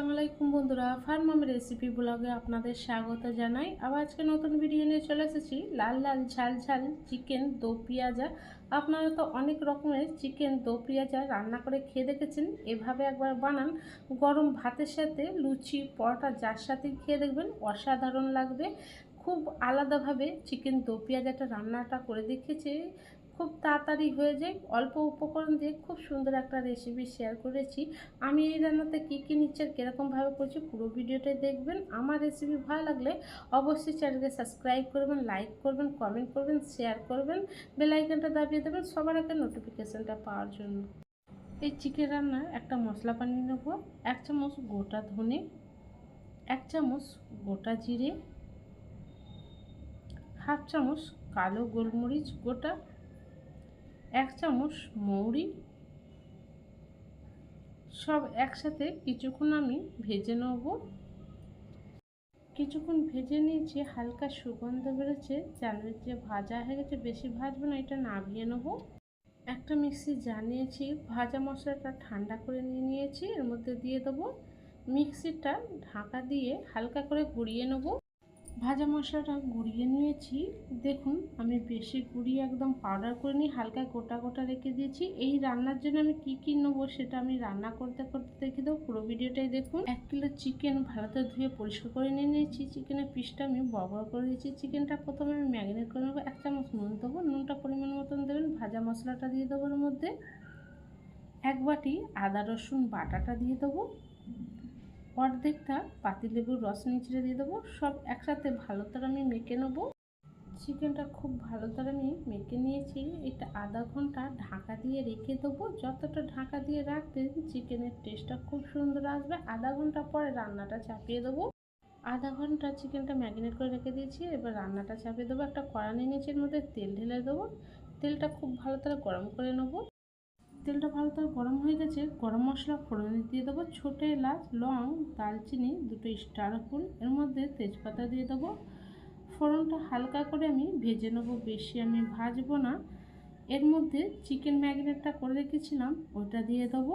আসসালামু আলাইকুম বন্ধুরা ফার্মাম রেসিপি ব্লগে আপনাদের স্বাগত জানাই। আবার আজকে নতুন ভিডিও নিয়ে চলে এসেছি। লাল লাল ঝাল ঝাল চিকেন দো পেঁয়াজা। আপনারা তো অনেক রকমের চিকেন দো পেঁয়াজা রান্না করে খেয়ে দেখেছেন। এভাবে একবার বানান। গরম ভাতের সাথে লুচি, পরোটা যার সাথে খেয়ে দেখবেন অসাধারণ লাগবে। খুব আলাদাভাবে চিকেন দো পেঁয়াজাটা রান্নাটা করে দেখেছে, খুব তাড়াতাড়ি হয়ে যায়। অল্প উপকরণ দিয়ে খুব সুন্দর একটা রেসিপি শেয়ার করেছি। আমি এই রান্নাতে কী কী নিচ্ছে আর কীরকমভাবে করছি পুরো ভিডিওটাই দেখবেন। আমার রেসিপি ভালো লাগলে অবশ্যই চ্যানেলকে সাবস্ক্রাইব করবেন লাইক করবেন কমেন্ট করবেন শেয়ার করবেন বেলাইকনটা দাবিয়ে দেবেন সবার আগে নোটিফিকেশানটা পাওয়ার জন্য। এই চিকেন রান্নার একটা মশলা বানিয়ে নেব, এক চামচ গোটা ধনে, এক চামচ গোটা জিরে হাফ চামচ কালো গোলমরিচ গোটা, এক চামচ মৌরি, সব একসাথে কিছুক্ষণ আমি ভেজে নেব। কিছুক্ষণ ভেজে নিয়েছি, হালকা সুগন্ধ বেরোচ্ছে জানবে যে ভাজা হয়ে গেছে, বেশি ভাজবো না, এটা নামিয়ে নেব। একটা মিক্সি জানিয়েছি, ভাজা মশলাটা ঠান্ডা করে নিয়ে নিয়েছি, এর মধ্যে দিয়ে দেবো। মিক্সিটা ঢাকা দিয়ে হালকা করে ঘুরিয়ে নেব। ভাজা মশলাটা গুঁড়িয়ে নিয়েছি। দেখুন, আমি বেশি গুঁড়িয়ে একদম পাউডার করে নিয়ে হালকা গোটা গোটা রেখে দিয়েছি। এই রান্নার জন্য আমি কি কি নেব সেটা আমি রান্না করতে করতে দেখে দেবো। পুরো ভিডিওটাই দেখুন। এক কিলো চিকেন ভালোতে ধুয়ে পরিষ্কার করে নিয়ে নিয়েছি। চিকেনের পিসটা আমি বড় করে দিয়েছি। চিকেনটা প্রথমে আমি ম্যারিনেট করে নেব। এক চামচ নুন দেবো। নুনটা পরিমাণ মতন দেবেন। ভাজা মশলাটা দিয়ে দেবো এর মধ্যে। এক বাটি আদা রসুন বাটাটা দিয়ে দেবো। অর্ধেকটা পাতিলেবুর রস নিচড়ে দিয়ে দেবো। সব একসাথে ভালো করে আমি মেখে নেব। চিকেনটা খুব ভালো করে আমি মেখে নিয়েছি। এটা আধা ঘণ্টা ঢাকা দিয়ে রেখে দেবো। যতটা ঢাকা দিয়ে রাখবেন চিকেনের টেস্টটা খুব সুন্দর আসবে। আধা ঘণ্টা পরে রান্নাটা চাপিয়ে দেবো। আধা ঘণ্টা চিকেনটা ম্যারিনেট করে রেখে দিয়েছি। এবার রান্নাটা চাপিয়ে দেবো। একটা কড়া নিয়ে নিচের মধ্যে তেল ঢেলে দেবো। তেলটা খুব ভালো করে গরম করে নেব। তেলটা ভালো করে গরম হয়ে গেছে, গরম মশলা ফোড়নে দিয়ে দেবো, ছোটো এলাচ, লং দালচিনি দুটো স্টার ফুল এর মধ্যে তেজপাতা দিয়ে দেবো। ফোড়নটা হালকা করে আমি ভেজে নেব, বেশি আমি ভাজবো না। এর মধ্যে চিকেন ম্যাগনেটটা করে রেখেছিলাম ওটা দিয়ে দেবো।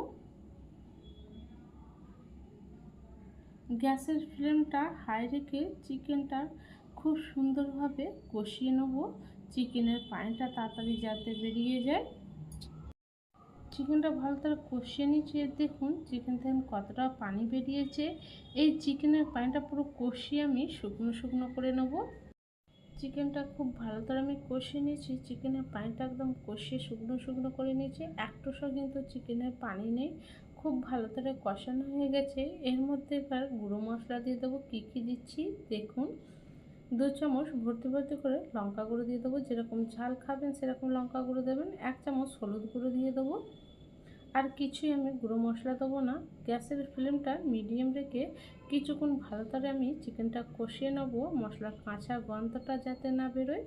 গ্যাসের ফ্লেমটা হাই রেখে চিকেনটা খুব সুন্দরভাবে কষিয়ে নেব। চিকেনের পানিটা তাড়াতাড়ি যাতে বেরিয়ে যায়। চিকেনটা ভালো করে কষিয়ে নিচ্ছি দেখুন চিকেন থেকে কতটা পানি বেরিয়েছে। এই চিকেনের পানিটা পুরো কষিয়ে আমি শুকনো শুকনো করে নেব। চিকেনটা খুব ভালো করে আমি কষিয়ে নিয়েছি। চিকেনের পানিটা একদম কষিয়ে শুকনো শুকনো করে নিয়েছি। একটু সব কিন্তু চিকেনের পানি নেই। খুব ভালো করে কষানো হয়ে গেছে। এর মধ্যে এবার গুঁড়ো মশলা দিয়ে দেবো। কী কী দিচ্ছি? দেখুন। দু চামচ ভর্তি ভর্তি করে লঙ্কা গুঁড়ো দিয়ে দেবো। যেরকম ঝাল খাবেন সেরকম লঙ্কা গুঁড়ো দেবেন। এক চামচ হলুদ গুঁড়ো দিয়ে দেবো। আর কিছুই আমি গুঁড়ো মশলা দেবো না। গ্যাসের ফ্লেমটা মিডিয়াম রেখে কিছুক্ষণ ভালো করে আমি চিকেনটা কষিয়ে নেব। মশলার কাঁচা গন্ধটা যাতে না বেরোয়।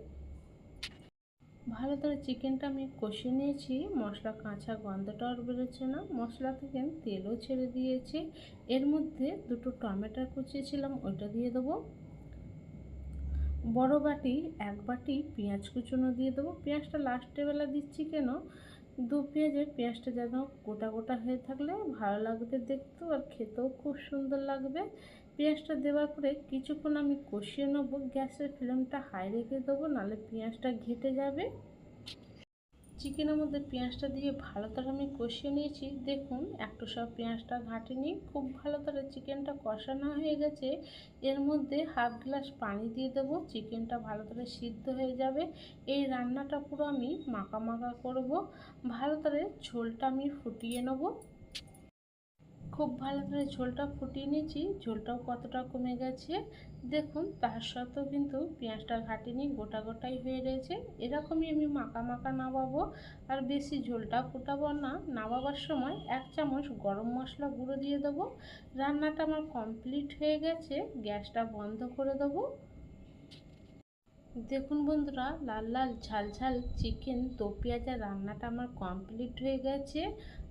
ভালো করে চিকেনটা আমি কষিয়ে নিয়েছি। মশলা কাঁচা গন্ধটা আর বেরোচ্ছে না। মশলা থেকে তেলও ছেড়ে দিয়েছে। এর মধ্যে দুটো টমেটো কুচিয়েছিলাম ওইটা দিয়ে দেবো। বড় বাটি, এক বাটি পেঁয়াজ কুচুনো দিয়ে দেবো। পেঁয়াজটা লাস্টে বেলা দিচ্ছি কেন? দু পেঁয়াজে পেঁয়াজটা যেন গোটা গোটা হয়ে থাকলে ভালো লাগবে দেখতেও আর খেতেও খুব সুন্দর লাগবে। পেঁয়াজটা দেওয়ার পরে কিছুক্ষণ আমি কষিয়ে নেব, গ্যাসের ফ্লেমটা হাই রেখে দেবো, নাহলে পেঁয়াজটা ঘেঁটে যাবে। চিকেনের মধ্যে পেঁয়াজটা দিয়ে ভালো করে আমি কষিয়ে নিয়েছি। দেখুন, একটু সব পেঁয়াজটা ঘাটেনি, খুব ভালো করে চিকেনটা কষানো হয়ে গেছে। এর মধ্যে হাফ গ্লাস পানি দিয়ে দেবো, চিকেনটা ভালো করে সিদ্ধ হয়ে যাবে। এই রান্নাটা পুরো আমি মাখা মাখা করব। ভালো করে ঝোলটা আমি ফুটিয়ে নেব। খুব ভালো করে ঝোলটা ফুটিয়ে নিয়েছি। ঝোলটাও কতটা কমে গেছে, দেখুন, তার সত্ত্বেও কিন্তু পেঁয়াজটা ঘাটিনি গোটা গোটাই হয়ে রয়েছে। এরকমই আমি মাখা মাখা নামাবো আর বেশি ঝোলটা ফুটাবো না। নামাবার সময় এক চামচ গরম মশলা গুঁড়ো দিয়ে দেবো। রান্নাটা আমার কমপ্লিট হয়ে গেছে, গ্যাসটা বন্ধ করে দেবো। দেখুন বন্ধুরা, লাল লাল ঝাল ঝাল চিকেন দো পেঁয়াজা রান্নাটা আমার কমপ্লিট হয়ে গেছে।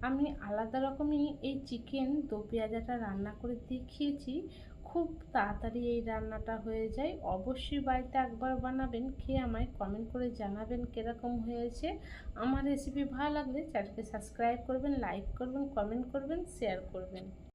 আমি আলাদা রকমই এই চিকেন দো পেঁয়াজাটা রান্না করে দেখিয়েছি। খুব তাড়াতাড়ি এই রান্নাটা হয়ে যায়। অবশ্যই বাড়িতে একবার বানাবেন, খেয়ে আমায় কমেন্ট করে জানাবেন কীরকম হয়েছে। আমার রেসিপি ভালো লাগলে চ্যানেলকে সাবস্ক্রাইব করবেন লাইক করবেন কমেন্ট করবেন শেয়ার করবেন।